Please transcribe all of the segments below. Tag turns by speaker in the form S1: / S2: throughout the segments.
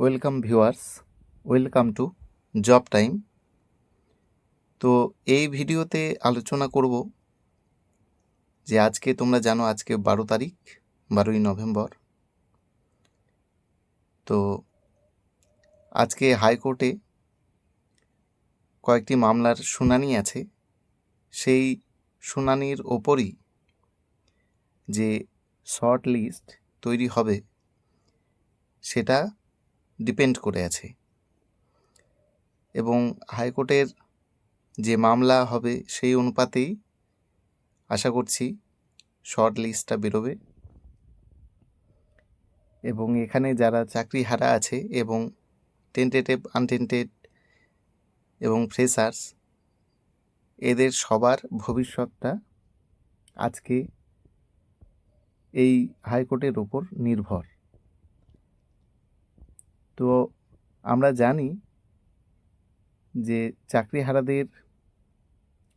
S1: Welcome viewers welcome to job time তো এই ভিডিওতে আলোচনা করব যে আজকে তোমরা জানো আজকে বারো তারিখ, বারোই নভেম্বর। তো আজকে হাইকোর্টে কয়েকটি মামলার শুনানি আছে। সেই শুনানির ওপরই যে শর্ট লিস্ট তৈরি হবে, সেটা ডিপেন্ড করে আছে। এবং হাইকোর্টের যে মামলা হবে সেই অনুপাতেই আশা করছি শর্ট লিস্টটা বেরোবে। এবং এখানে যারা চাকরি হারা আছে এবং টেন্টেটিভ আনটেন্টেড এবং ফ্রেশার্স এদের সবার ভবিষ্যৎটা আজকে এই হাইকোর্টের ওপর নির্ভর। তো আমরা জানি যে চাকরিহারাদের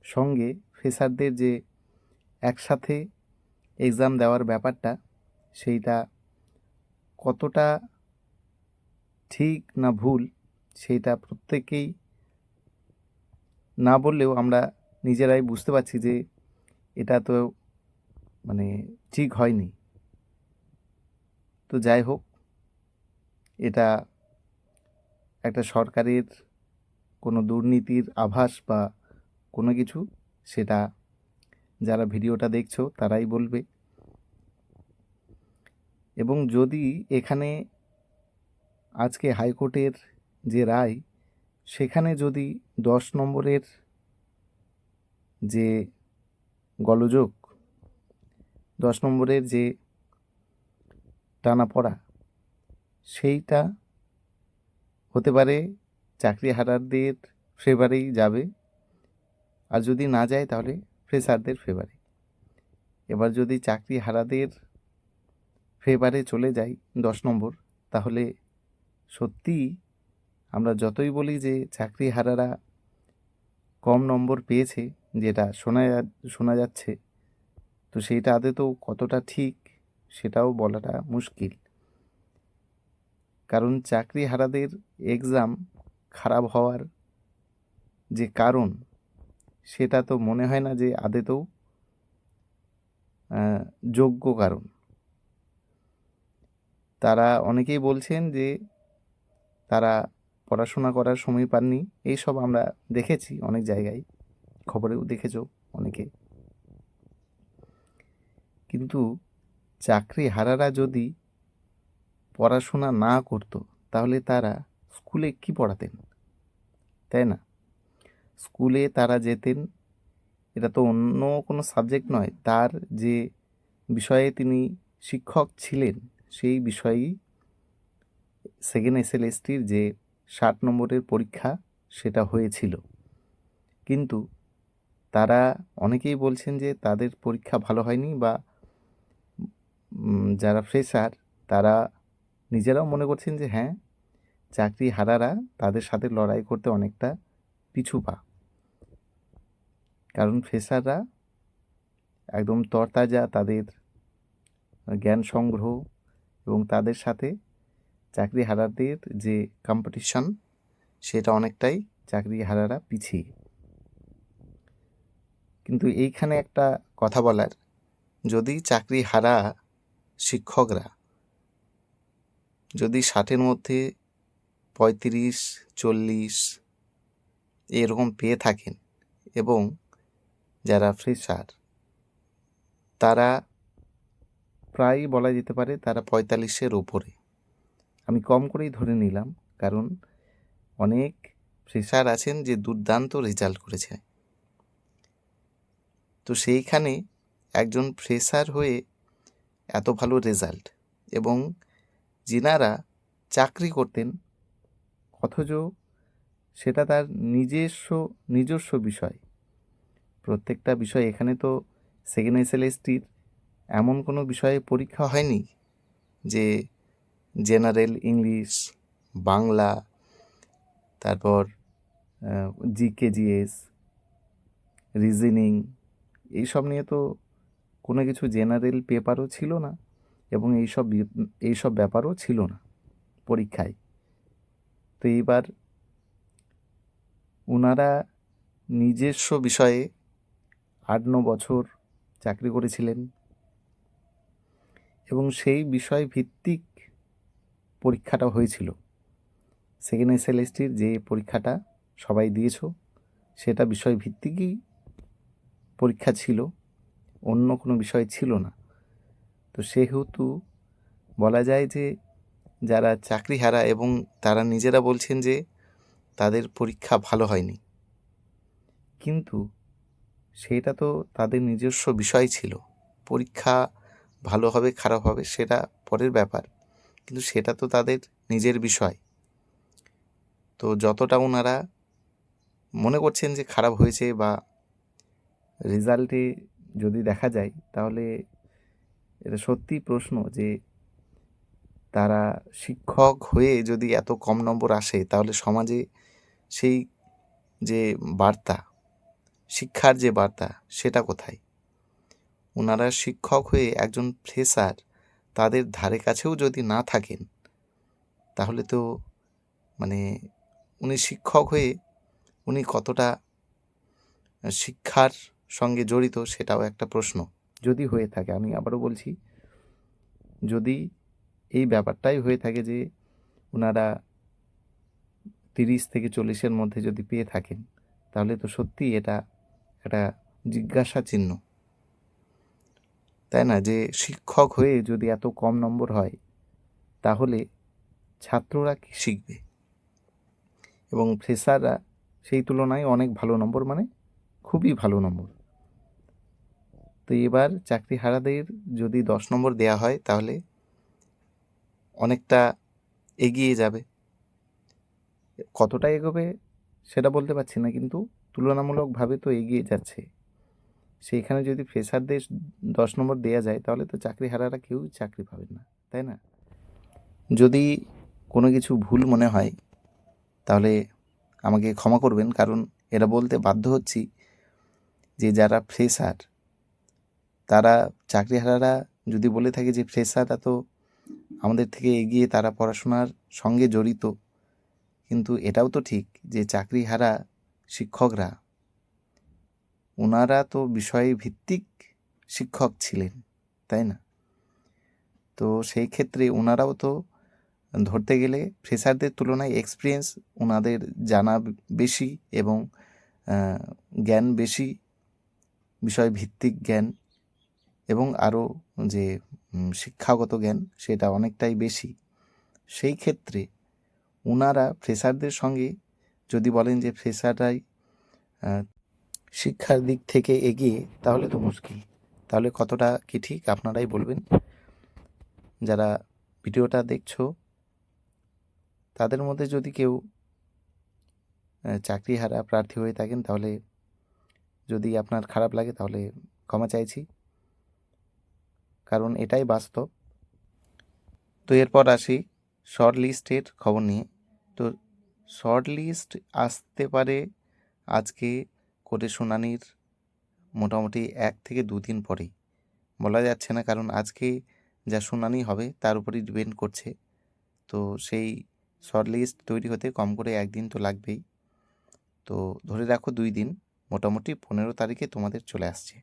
S1: সঙ্গে ফেসারদের যে একসাথে এক্সাম দেওয়ার ব্যাপারটা, সেইটা কতটা ঠিক না ভুল, সেইটা প্রত্যেকেই না বললেও আমরা নিজেরাই বুঝতে পারছি যে এটা তো মানে ঠিক হয়নি। তো যাই হোক, এটা একটা সরকারের কোনো দুর্নীতির আভাস বা কোনো কিছু, সেটা যারা ভিডিওটা দেখছ তারাই বলবে। এবং যদি এখানে আজকে হাইকোর্টের যে রায়, সেখানে যদি দশ নম্বরের যে গলযোগ, দশ নম্বরের যে টানাপড়া, সেইটা হতে পারে, চাকরি হারারদের ফেভারেই যাবে। আর যদি না যায় তাহলে ফ্রেশারদের ফেভারে এবার যদি চাকরি হারাদের ফেভারে চলে যাই দশ নম্বর, তাহলে সত্যি আমরা যতই বলি যে চাকরি হারারা কম নম্বর পেয়েছে, যেটা শোনা শোনা যাচ্ছে, তো সেইটা আদে তো কতটা ঠিক সেটাও বলাটা মুশকিল। কারণ চাকরি হারাদের এক্সাম খারাপ হওয়ার যে কারণ, সেটা তো মনে হয় না যে আদেতেও যোগ্য কারণ। তারা অনেকেই বলছেন যে তারা পড়াশোনা করার সময় পাননি, এইসব আমরা দেখেছি অনেক জায়গায়, খবরেও দেখেছ অনেকে। কিন্তু চাকরি হারারা যদি পড়াশোনা না করতো, তাহলে তারা স্কুলে কি পড়াতেন? তাই না? স্কুলে তারা যেতেন, এটা তো অন্য কোনো সাবজেক্ট নয়, তার যে বিষয়ে তিনি শিক্ষক ছিলেন, সেই বিষয়েই সেকেন্ড এস এল এসটির যে ষাট নম্বরের পরীক্ষা, সেটা হয়েছিল। কিন্তু তারা অনেকেই বলছেন যে তাদের পরীক্ষা ভালো হয়নি বা যারা ফ্রেশার তারা নিজেরাও মনে করছেন যে হ্যাঁ চাকরি হারারা তাদের সাথে লড়াই করতে অনেকটা পিছু পা। কারণ ফেসাররা একদম তরতাজা তাদের জ্ঞান সংগ্রহ এবং তাদের সাথে চাকরি হারাদের যে কম্পিটিশন সেটা অনেকটাই চাকরি হারারা পিছিয়ে। কিন্তু এইখানে একটা কথা বলার, যদি চাকরি হারা শিক্ষকরা যদি ষাটের মধ্যে পঁয়ত্রিশ, চল্লিশ এরকম পেয়ে থাকেন এবং যারা ফ্রেশার তারা প্রায় বলা যেতে পারে তারা পঁয়তাল্লিশের ওপরে আমি কম করেই ধরে নিলাম, কারণ অনেক ফ্রেশার আছেন যে দুর্দান্ত রেজাল্ট করেছে। তো সেইখানে একজন ফ্রেশার হয়ে এত ভালো রেজাল্ট এবং যিনারা চাকরি করতেন, অথচ সেটা তার নিজস্ব নিজস্ব বিষয়। প্রত্যেকটা বিষয় এখানে তো সেকেন্ড এস এল এসটির এমন কোনো বিষয়ে পরীক্ষা হয়নি যে জেনারেল ইংলিশ বাংলা, তারপর জিকে জিএস রিজনিং এইসব নিয়ে তো কোনো কিছু জেনারেল পেপারও ছিল না। এবং এইসব এইসব ব্যাপারও ছিল না পরীক্ষায়। তো এইবার ওনারা নিজস্ব বিষয়ে আট ন বছর চাকরি করেছিলেন এবং সেই বিষয় ভিত্তিক পরীক্ষাটা হয়েছিল। সেকেন্ড এসএলএসটির যে পরীক্ষাটা সবাই দিয়েছ, সেটা বিষয় ভিত্তিকই পরীক্ষা ছিল, অন্য কোনো বিষয় ছিল না। তো সেহেতু বলা যায় যে যারা চাকরিহারা এবং তারা নিজেরা বলছেন যে তাদের পরীক্ষা ভালো হয়নি। কিন্তু সেটা তো তাদের নিজস্ব বিষয় ছিল। পরীক্ষা ভালো হবে, খারাপ হবে সেটা পরের ব্যাপার। কিন্তু সেটা তো তাদের নিজের বিষয়। তো যতটা ওনারা মনে করছেন যে খারাপ হয়েছে বা রেজাল্টে যদি দেখা যায় তাহলে এটা সত্যিই প্রশ্ন যে তারা শিক্ষক হয়ে যদি এত কম নম্বর আসে, তাহলে সমাজে সেই যে বার্তা, শিক্ষার যে বার্তা, সেটা কোথায়? ওনারা শিক্ষক হয়ে একজন ফ্রেশার তাদের ধারে কাছেও যদি না থাকেন, তাহলে তো মানে উনি শিক্ষক হয়ে উনি কতটা শিক্ষার সঙ্গে জড়িত, সেটাও একটা প্রশ্ন। যদি হয়ে থাকে, আমি আবারও বলছি, যদি এই ব্যাপারটাই হয়ে থাকে যে ওনারা তিরিশ থেকে চল্লিশের মধ্যে যদি পেয়ে থাকেন, তাহলে তো সত্যি এটা একটা জিজ্ঞাসা চিহ্ন। তাই না? যে শিক্ষক হয়ে যদি এত কম নম্বর হয়, তাহলে ছাত্ররা কি শিখবে? এবং ফ্রেশাররা সেই তুলনায় অনেক ভালো নম্বর মানে খুবই ভালো নম্বর। তো এবার চাকরি হারাদের যদি দশ নম্বর দেয়া হয়, তাহলে অনেকটা এগিয়ে যাবে। কতটা এগোবে সেটা বলতে পারছি না, কিন্তু তুলনামূলকভাবে তো এগিয়ে যাচ্ছে। সেইখানে যদি ফ্রেশারদের দশ নম্বর দেওয়া যায়, তাহলে তো চাকরি হারারা কেউ চাকরি পাবেন না, তাই না? যদি কোনো কিছু ভুল মনে হয়, তাহলে আমাকে ক্ষমা করবেন, কারণ এটা বলতে বাধ্য হচ্ছি যে যারা ফ্রেশার তারা চাকরিহারারা যদি বলে থাকে যে ফ্রেশাররা তো আমাদের থেকে এগিয়ে তারা পড়াশোনার সঙ্গে জড়িত। কিন্তু এটাও তো ঠিক যে চাকরিহারা শিক্ষকরা ওনারা তো বিষয় ভিত্তিক শিক্ষক ছিলেন, তাই না? তো সেই ক্ষেত্রে ওনারাও তো ধরতে গেলে ফ্রেশারদের তুলনায় এক্সপিরিয়েন্স ওনাদের জানা বেশি এবং জ্ঞান বেশি, বিষয় ভিত্তিক জ্ঞান এবং আরও যে শিক্ষাগত জ্ঞান সেটা অনেকটাই বেশি। সেই ক্ষেত্রে ওনারা ফ্রেশারদের সঙ্গে যদি বলেন যে ফ্রেশাররাই শিক্ষার দিক থেকে এগিয়ে, তাহলে তো মুশকিল। তাহলে কতটা কি ঠিক আপনারাই বলবেন? যারা ভিডিওটা দেখছ, তাদের মধ্যে যদি কেউ চাকরিহারা প্রার্থী হয়ে থাকেন, তাহলে যদি আপনার খারাপ লাগে, তাহলে ক্ষমা চাইছি। কারণ এটাই বাস্তব। তো এরপর আসি শর্ট লিস্টের খবর নিয়ে। তো শর্ট লিস্ট আসতে পারে আজকে কোর্টে শুনানির মোটামুটি এক থেকে দুদিন পরেই। বলা যাচ্ছে না কারণ আজকে যা শুনানি হবে তার উপরই ডিপেন্ড করছে। তো সেই শর্ট লিস্ট তৈরি হতে কম করে একদিন তো লাগবেই। তো ধরে রাখো দুই দিন, মোটামুটি পনেরো তারিখে তোমাদের চলে আসছে।